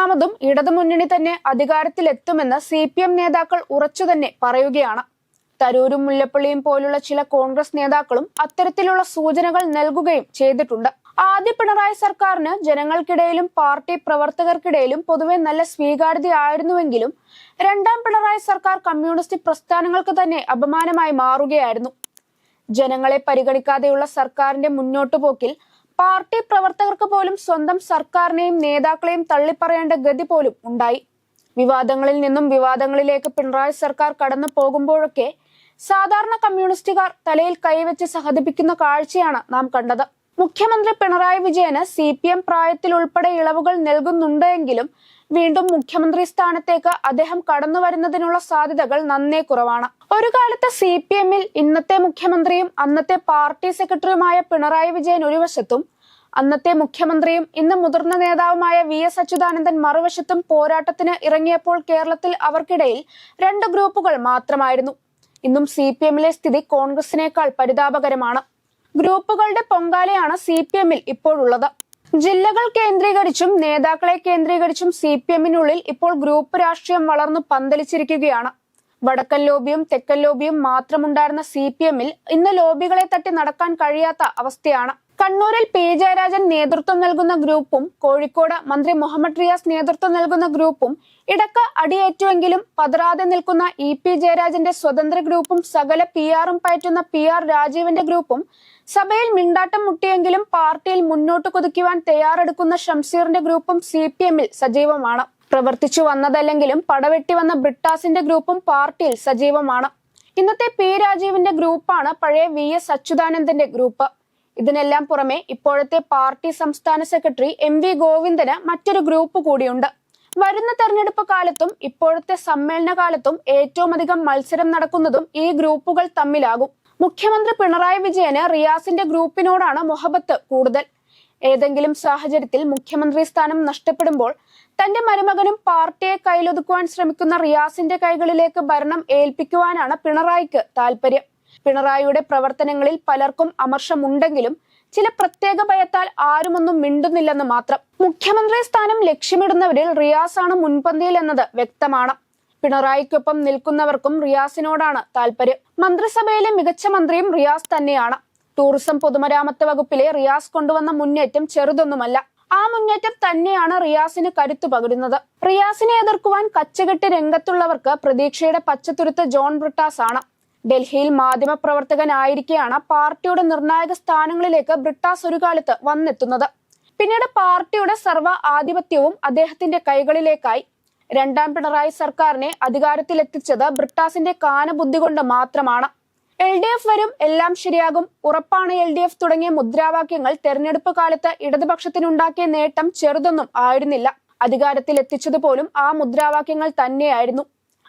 മൂന്നാമതും ഇടതുമുന്നണി തന്നെ അധികാരത്തിലെത്തുമെന്ന് സി പി എം നേതാക്കൾ ഉറച്ചു തന്നെ പറയുകയാണ്. തരൂരും മുല്ലപ്പള്ളിയും പോലുള്ള ചില കോൺഗ്രസ് നേതാക്കളും അത്തരത്തിലുള്ള സൂചനകൾ നൽകുകയും ചെയ്തിട്ടുണ്ട്. ആദ്യ പിണറായി സർക്കാരിന് ജനങ്ങൾക്കിടയിലും പാർട്ടി പ്രവർത്തകർക്കിടയിലും പൊതുവെ നല്ല സ്വീകാര്യതയായിരുന്നുവെങ്കിലും രണ്ടാം പിണറായി സർക്കാർ കമ്മ്യൂണിസ്റ്റ് പ്രസ്ഥാനങ്ങൾക്ക് തന്നെ അപമാനമായി മാറുകയായിരുന്നു. ജനങ്ങളെ പരിഗണിക്കാതെയുള്ള സർക്കാരിന്റെ മുന്നോട്ടുപോക്കിൽ പാർട്ടി പ്രവർത്തകർക്ക് പോലും സ്വന്തം സർക്കാരിനെയും നേതാക്കളെയും തള്ളിപ്പറയേണ്ട ഗതി പോലും ഉണ്ടായി. വിവാദങ്ങളിൽ നിന്നും വിവാദങ്ങളിലേക്ക് പിണറായി സർക്കാർ കടന്നു പോകുമ്പോഴൊക്കെ സാധാരണ കമ്മ്യൂണിസ്റ്റുകാർ തലയിൽ കൈവച്ച് സഹതിപ്പിക്കുന്ന കാഴ്ചയാണ് നാം കണ്ടത്. മുഖ്യമന്ത്രി പിണറായി വിജയന് സി പി എം പ്രായത്തിൽ ഉൾപ്പെടെ ഇളവുകൾ നൽകുന്നുണ്ടെങ്കിലും വീണ്ടും മുഖ്യമന്ത്രി സ്ഥാനത്തേക്ക് അദ്ദേഹം കടന്നു വരുന്നതിനുള്ള സാധ്യതകൾ നന്നേ കുറവാണ്. ഒരു കാലത്ത് സി പി എമ്മിൽ ഇന്നത്തെ മുഖ്യമന്ത്രിയും അന്നത്തെ പാർട്ടി സെക്രട്ടറിയുമായ പിണറായി വിജയൻ ഒരു വശത്തും അന്നത്തെ മുഖ്യമന്ത്രിയും ഇന്ന് മുതിർന്ന നേതാവുമായ വി എസ് അച്യുതാനന്ദൻ മറുവശത്തും പോരാട്ടത്തിന് ഇറങ്ങിയപ്പോൾ കേരളത്തിൽ അവർക്കിടയിൽ രണ്ട് ഗ്രൂപ്പുകൾ മാത്രമായിരുന്നു. ഇന്നും സി പി എമ്മിലെ സ്ഥിതി കോൺഗ്രസിനേക്കാൾ പരിതാപകരമാണ്. ഗ്രൂപ്പുകളുടെ പൊങ്കാലയാണ് സി പി എമ്മിൽ ഇപ്പോഴുള്ളത്. ജില്ലകൾ കേന്ദ്രീകരിച്ചും നേതാക്കളെ കേന്ദ്രീകരിച്ചും സി പി എമ്മിനുള്ളിൽ ഇപ്പോൾ ഗ്രൂപ്പ് രാഷ്ട്രീയം വളർന്നു പന്തലിച്ചിരിക്കുകയാണ്. വടക്കൻ ലോബിയും തെക്കൻ ലോബിയും മാത്രമുണ്ടായിരുന്ന സി പി എമ്മിൽ ഇന്ന് ലോബികളെ തട്ടി നടക്കാൻ കഴിയാത്ത അവസ്ഥയാണ്. കണ്ണൂരിൽ പി ജയരാജൻ നേതൃത്വം നൽകുന്ന ഗ്രൂപ്പും കോഴിക്കോട് മന്ത്രി മുഹമ്മദ് റിയാസ് നേതൃത്വം നൽകുന്ന ഗ്രൂപ്പും ഇടയ്ക്ക് അടിയേറ്റുവെങ്കിലും പതറാതെ നിൽക്കുന്ന ഇ പി ജയരാജന്റെ സ്വതന്ത്ര ഗ്രൂപ്പും സകല പി ആറും പയറ്റുന്ന പി ആർ രാജീവിന്റെ ഗ്രൂപ്പും സഭയിൽ മിണ്ടാട്ടം മുട്ടിയെങ്കിലും പാർട്ടിയിൽ മുന്നോട്ട് കുതിക്കുവാൻ തയ്യാറെടുക്കുന്ന ഷംസീറിന്റെ ഗ്രൂപ്പും സി പി എമ്മിൽ സജീവമാണ്. പ്രവർത്തിച്ചു വന്നതല്ലെങ്കിലും പടവെട്ടി വന്ന ബ്രിട്ടാസിന്റെ ഗ്രൂപ്പും പാർട്ടിയിൽ സജീവമാണ്. ഇന്നത്തെ പി രാജീവിന്റെ ഗ്രൂപ്പാണ് പഴയ വി എസ് അച്യുതാനന്ദന്റെ ഗ്രൂപ്പ്. ഇതിനെല്ലാം പുറമെ ഇപ്പോഴത്തെ പാർട്ടി സംസ്ഥാന സെക്രട്ടറി എം വി ഗോവിന്ദന് മറ്റൊരു ഗ്രൂപ്പ് കൂടിയുണ്ട്. വരുന്ന തെരഞ്ഞെടുപ്പ് കാലത്തും ഇപ്പോഴത്തെ സമ്മേളന കാലത്തും ഏറ്റവും അധികം മത്സരം നടക്കുന്നതും ഈ ഗ്രൂപ്പുകൾ തമ്മിലാകും. മുഖ്യമന്ത്രി പിണറായി വിജയന് റിയാസിന്റെ ഗ്രൂപ്പിനോടാണ് മൊഹബത്ത് കൂടുതൽ. ഏതെങ്കിലും സാഹചര്യത്തിൽ മുഖ്യമന്ത്രി സ്ഥാനം നഷ്ടപ്പെടുമ്പോൾ തന്റെ മരുമകനും പാർട്ടിയെ കയ്യിലൊതുക്കുവാൻ ശ്രമിക്കുന്ന റിയാസിന്റെ കൈകളിലേക്ക് ഭരണം ഏൽപ്പിക്കുവാനാണ് പിണറായിക്ക് താല്പര്യം പിണറായിയുടെ പ്രവർത്തനങ്ങളിൽ പലർക്കും അമർഷമുണ്ടെങ്കിലും ചില പ്രത്യേക ഭയത്താൽ ആരുമൊന്നും മിണ്ടുന്നില്ലെന്ന് മാത്രം. മുഖ്യമന്ത്രി സ്ഥാനം ലക്ഷ്യമിടുന്നവരിൽ റിയാസാണ് മുൻപന്തിയിൽ എന്നത് വ്യക്തമാണ്. പിണറായിക്കൊപ്പം നിൽക്കുന്നവർക്കും റിയാസിനോടാണ് താല്പര്യം മന്ത്രിസഭയിലെ മികച്ച മന്ത്രിയും റിയാസ് തന്നെയാണ്. ടൂറിസം പൊതുമരാമത്ത് വകുപ്പിലെ റിയാസ് കൊണ്ടുവന്ന മുന്നേറ്റം ചെറുതൊന്നുമല്ല. ആ മുന്നേറ്റം തന്നെയാണ് റിയാസിന് കരുത്തു പകരുന്നത്. റിയാസിനെ എതിർക്കുവാൻ കച്ചകെട്ട് രംഗത്തുള്ളവർക്ക് പ്രതീക്ഷയുടെ പച്ചത്തുരുത്ത് ജോൺ ബ്രിട്ടാസ് ആണ്. ഡൽഹിയിൽ മാധ്യമപ്രവർത്തകനായിരിക്കെയാണ് പാർട്ടിയുടെ നിർണായക സ്ഥാനങ്ങളിലേക്ക് ബ്രിട്ടാസ് ഒരു കാലത്ത് വന്നെത്തുന്നത്. പിന്നീട് പാർട്ടിയുടെ സർവ ആധിപത്യവും അദ്ദേഹത്തിന്റെ കൈകളിലേക്കായി. രണ്ടാം പിണറായി സർക്കാരിനെ അധികാരത്തിലെത്തിച്ചത് ബ്രിട്ടാസിന്റെ കാനബുദ്ധി കൊണ്ട് മാത്രമാണ്. എൽ ഡി എഫ് വരും എല്ലാം ശരിയാകും. ഉറപ്പാണ് എൽ ഡി എഫ് തുടങ്ങിയ മുദ്രാവാക്യങ്ങൾ തെരഞ്ഞെടുപ്പ് കാലത്ത് ഇടതുപക്ഷത്തിനുണ്ടാക്കിയ നേട്ടം ചെറുതൊന്നും ആയിരുന്നില്ല. അധികാരത്തിൽ എത്തിച്ചതുപോലും ആ മുദ്രാവാക്യങ്ങൾ തന്നെയായിരുന്നു.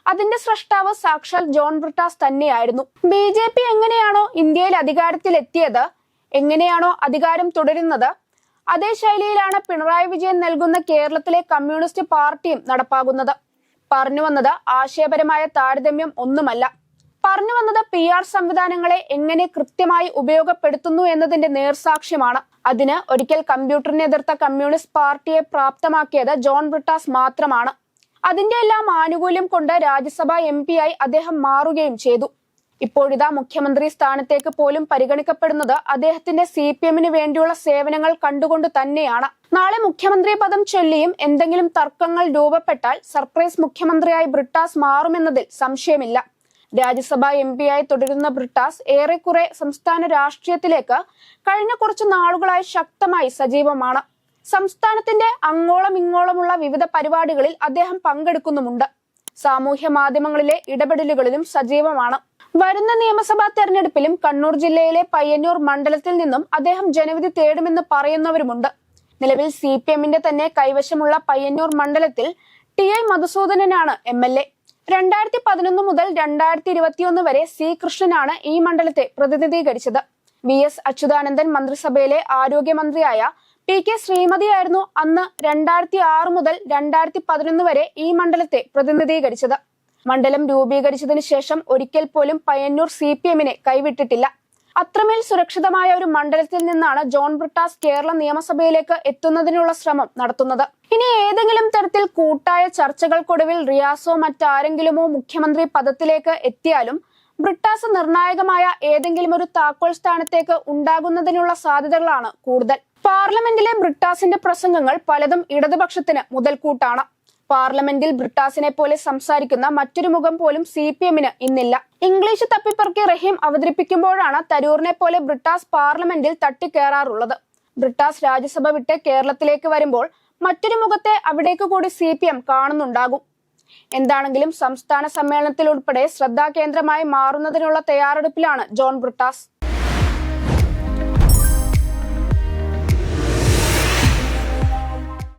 അതിന്റെ സൃഷ്ടാവ് സാക്ഷാൽ ജോൺ ബ്രിട്ടാസ് തന്നെയായിരുന്നു. ബി ജെ പി എങ്ങനെയാണോ ഇന്ത്യയിൽ അധികാരത്തിൽ എത്തിയത് എങ്ങനെയാണോ അധികാരം തുടരുന്നത് അതേ ശൈലിയിലാണ് പിണറായി വിജയൻ നൽകുന്ന കേരളത്തിലെ കമ്മ്യൂണിസ്റ്റ് പാർട്ടിയും നടപ്പാകുന്നത്. പറഞ്ഞു വന്നത് ആശയപരമായ താരതമ്യം ഒന്നുമല്ല. പറഞ്ഞു വന്നത് പി ആർ സംവിധാനങ്ങളെ എങ്ങനെ കൃത്യമായി ഉപയോഗപ്പെടുത്തുന്നു എന്നതിന്റെ നേർസാക്ഷ്യമാണ്. അതിന് ഒരിക്കൽ കമ്പ്യൂട്ടറിനെ എതിർത്ത കമ്മ്യൂണിസ്റ്റ് പാർട്ടിയെ പ്രാപ്തമാക്കിയത് ജോൺ ബ്രിട്ടാസ് മാത്രമാണ്. അതിന്റെ എല്ലാം ആനുകൂല്യം കൊണ്ട് രാജ്യസഭ എം ആയി അദ്ദേഹം മാറുകയും ചെയ്തു. ഇപ്പോഴിതാ മുഖ്യമന്ത്രി സ്ഥാനത്തേക്ക് പോലും പരിഗണിക്കപ്പെടുന്നത് അദ്ദേഹത്തിന്റെ സി പി എമ്മിന് വേണ്ടിയുള്ള സേവനങ്ങൾ കണ്ടുകൊണ്ട് തന്നെയാണ്. നാളെ മുഖ്യമന്ത്രി പദം ചൊല്ലിയും എന്തെങ്കിലും തർക്കങ്ങൾ രൂപപ്പെട്ടാൽ സർപ്രൈസ് മുഖ്യമന്ത്രിയായി ബ്രിട്ടാസ് മാറുമെന്നതിൽ സംശയമില്ല. രാജ്യസഭ എം ആയി തുടരുന്ന ബ്രിട്ടാസ് ഏറെക്കുറെ സംസ്ഥാന രാഷ്ട്രീയത്തിലേക്ക് കഴിഞ്ഞ കുറച്ച് നാളുകളായി ശക്തമായി സജീവമാണ്. സംസ്ഥാനത്തിന്റെ അങ്ങോളം ഇങ്ങോളമുള്ള വിവിധ പരിപാടികളിൽ അദ്ദേഹം പങ്കെടുക്കുന്നുമുണ്ട്. സാമൂഹ്യ മാധ്യമങ്ങളിലെ ഇടപെടലുകളിലും സജീവമാണ്. വരുന്ന നിയമസഭാ തെരഞ്ഞെടുപ്പിലും കണ്ണൂർ ജില്ലയിലെ പയ്യന്നൂർ മണ്ഡലത്തിൽ നിന്നും അദ്ദേഹം ജനവിധി തേടുമെന്ന് പറയുന്നവരുമുണ്ട്. നിലവിൽ സി തന്നെ കൈവശമുള്ള പയ്യന്നൂർ മണ്ഡലത്തിൽ ടി ഐ മധുസൂദനനാണ് എം എൽ എ. രണ്ടായിരത്തി പതിനൊന്ന് മുതൽ രണ്ടായിരത്തി ഇരുപത്തിയൊന്ന് വരെ സി കൃഷ്ണനാണ് ഈ മണ്ഡലത്തെ പ്രതിനിധീകരിച്ചത്. വി എസ് അച്യുതാനന്ദൻ മന്ത്രിസഭയിലെ ആരോഗ്യമന്ത്രിയായ പി കെ ശ്രീമതിയായിരുന്നു അന്ന് രണ്ടായിരത്തി ആറ് മുതൽ രണ്ടായിരത്തി പതിനൊന്ന് വരെ ഈ മണ്ഡലത്തെ പ്രതിനിധീകരിച്ചത്. മണ്ഡലം രൂപീകരിച്ചതിന് ശേഷം ഒരിക്കൽ പോലും പയ്യന്നൂർ സി പി എമ്മിനെ കൈവിട്ടിട്ടില്ല. അത്രമേൽ സുരക്ഷിതമായ ഒരു മണ്ഡലത്തിൽ നിന്നാണ് ജോൺ ബ്രിട്ടാസ് കേരള നിയമസഭയിലേക്ക് എത്തുന്നതിനുള്ള ശ്രമം നടത്തുന്നത്. ഇനി ഏതെങ്കിലും തരത്തിൽ കൂട്ടായ ചർച്ചകൾക്കൊടുവിൽ റിയാസോ മറ്റാരെങ്കിലുമോ മുഖ്യമന്ത്രി പദത്തിലേക്ക് എത്തിയാലും ബ്രിട്ടാസ് നിർണായകമായ ഏതെങ്കിലും ഒരു താക്കോൽ സ്ഥാനത്തേക്ക് ഉണ്ടാകുന്നതിനുള്ള സാധ്യതകളാണ് കൂടുതൽ. പാർലമെന്റിലെ ബ്രിട്ടാസിന്റെ പ്രസംഗങ്ങൾ പലതും ഇടതുപക്ഷത്തിന് മുതൽക്കൂട്ടാണ്. പാർലമെന്റിൽ ബ്രിട്ടാസിനെ പോലെ സംസാരിക്കുന്ന മറ്റൊരു മുഖം പോലും സി പി എമ്മിന് ഇന്നില്ല. ഇംഗ്ലീഷ് തപ്പിപ്പറക്കി റഹീം അവതരിപ്പിക്കുമ്പോഴാണ് തരൂറിനെ പോലെ ബ്രിട്ടാസ് പാർലമെന്റിൽ തട്ടിക്കേറാറുള്ളത്. ബ്രിട്ടാസ് രാജ്യസഭ വിട്ട് കേരളത്തിലേക്ക് വരുമ്പോൾ മറ്റൊരു മുഖത്തെ അവിടേക്ക് കൂടി സി പി എം കാണുന്നുണ്ടാകും. എന്താണെങ്കിലും സംസ്ഥാന സമ്മേളനത്തിൽ ഉൾപ്പെടെ ശ്രദ്ധാകേന്ദ്രമായി മാറുന്നതിനുള്ള തയ്യാറെടുപ്പിലാണ് ജോൺ ബ്രിട്ടാസ്.